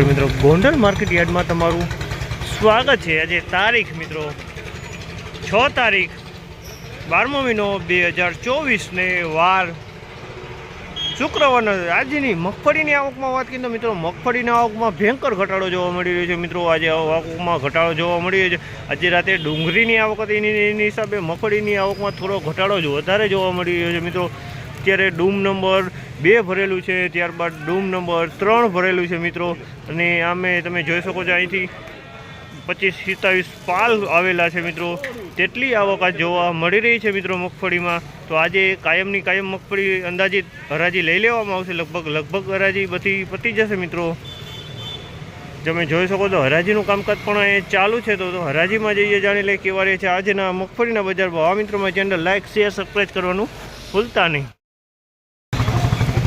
મિત્રો. ગોંડલ માર્કેટ યાર્ડમાં તમારું સ્વાગત છે. આજે તારીખ મિત્રો છ તારીખ બારમો મહિનો બે હજાર ચોવીસને વાર શુક્રવારના આજની મગફળીની આવકમાં વાત કરીએ તો મિત્રો મગફળીની આવકમાં ભયંકર ઘટાડો જોવા મળી રહ્યો છે મિત્રો. આજે આવકમાં ઘટાડો જોવા મળી રહ્યો છે. આજે રાતે ડુંગળીની આવક હતી. એની હિસાબે મગફળીની આવકમાં થોડો ઘટાડો જ વધારે જોવા મળી રહ્યો છે મિત્રો. અત્યારે ડૂમ નંબર બે ભરેલું છે, ત્યારબાદ ડૂમ નંબર ત્રણ ભરેલું છે મિત્રો. અને આમે તમે જોઈ શકો છો અહીંથી પચીસ સિત્તાવીસ પાલ આવેલા છે મિત્રો. તેટલી આવક જોવા મળી રહી છે મિત્રો મગફળીમાં. તો આજે કાયમની કાયમ મગફળી અંદાજિત હરાજી લઈ લેવામાં આવશે, લગભગ લગભગ હરાજી બધી પતી જશે મિત્રો. તમે જોઈ શકો તો હરાજીનું કામકાજ પણ એ ચાલુ છે, તો હરાજીમાં જઈએ, જાણી લઈએ કેવા રહે છે. આજના મગફળીના બજાર ભાવ. મિત્રોમાં ચેનલ લાઇક શેર સબસ્ક્રાઈબ કરવાનું ભૂલતા નહીં.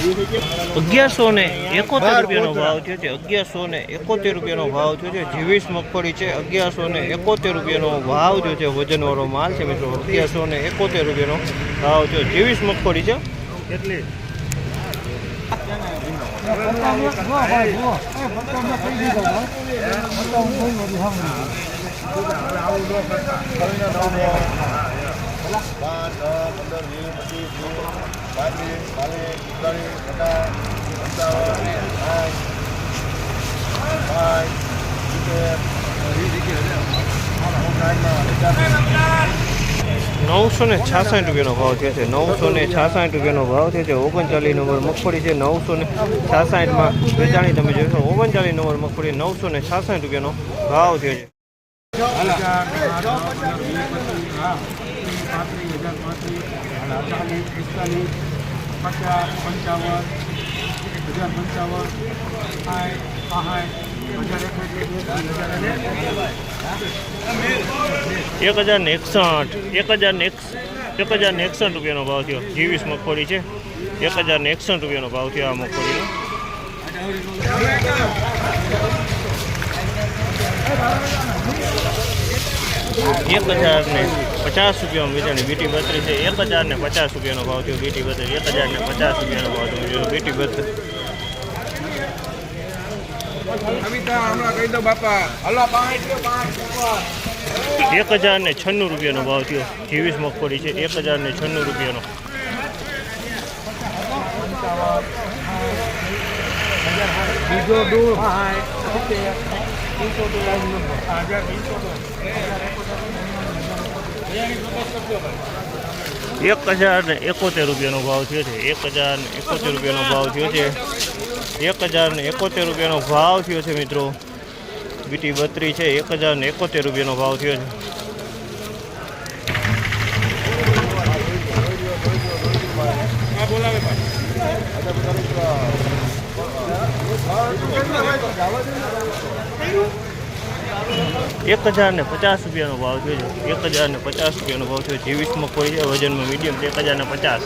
અગિયારસો ને એકોતેર રૂપિયાનો ભાવ થયો છે. અગિયારસો ને એકોતેર રૂપિયાનો ભાવ થયો છે. જીવીસ મગફળી છે. અગિયારસો ને એકોતેર રૂપિયાનો ભાવ થયો છે. વજનવાળો માલ છે મિત્રો. અગિયારસો ને એકોતેર રૂપિયાનો ભાવ થયો. જીવીસ મગફળી છે. કેટલી? પંદર વીસ પચીસ પાંત્રીસ નવસો ને છાસઠ રૂપિયાનો ભાવ થયો છે. નવસો ને છાસઠ રૂપિયાનો ભાવ થયો છે. ઓગણચાલીસ નંબર મગફળી છે. નવસો ને છાસઠમાં વેચાણી તમે જોશો ઓગણચાલીસ નંબર મગફળી નવસો ને છાસઠ રૂપિયાનો ભાવ થયો છે. પચાસ પંચાવન હજાર પંચાવન સાઠ એક હજાર ને એકસઠ એક હજાર ને એક હજાર ને એકસઠ રૂપિયાનો ભાવ થયો. જીવીસ મગફળી છે. એક હજાર ને એકસઠ રૂપિયાનો ભાવ થયો આ મગફળીનો. એક હજાર ને પચાસ રૂપિયામાં વેચાણી બીટી બત્રીસ છે. એક હજાર ને પચાસ રૂપિયાનો ભાવ થયો. બીટી બત્રીસ એક હજાર ને પચાસ રૂપિયાનો ભાવ થયો. બીટી બત્રીસ એક હજાર ને છન્નું રૂપિયાનો ભાવ થયો. જીવીસ મગફળી છે. એક હજાર ને છન્નું રૂપિયાનો. બીજો દૂર ત્રીસો બીજો ત્રીસો એક હજાર ને એકોતેર રૂપિયાનો ભાવ થયો છે. એક હજાર ને એકોતેર રૂપિયાનો ભાવ થયો છે. એક હજાર ને એકોતેર રૂપિયાનો ભાવ થયો છે મિત્રો. બીટી બત્રી છે. એક હજાર ને એકોતેર રૂપિયાનો ભાવ થયો છે. બોલાવે એક હજાર ને પચાસ રૂપિયાનો ભાવ થયો છે. એક હજાર ને પચાસ રૂપિયાનો ભાવ થયો. ત્રેવીસમાં કોઈ છે વજનમાં મીડિયમ એક હજાર ને પચાસ.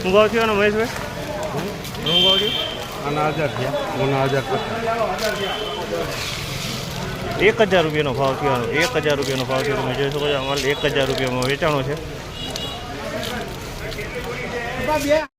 શું ભાવ થયો મહેશભાઈ? શું ભાવ થયો? આના હજાર થયા. હજાર એક હજાર રૂપિયાનો ભાવ થયો એક હજાર રૂપિયાનો ભાવ થયો. તમે જોઈ શકો છો અમારે એક હજાર રૂપિયામાં વેચાણો છે.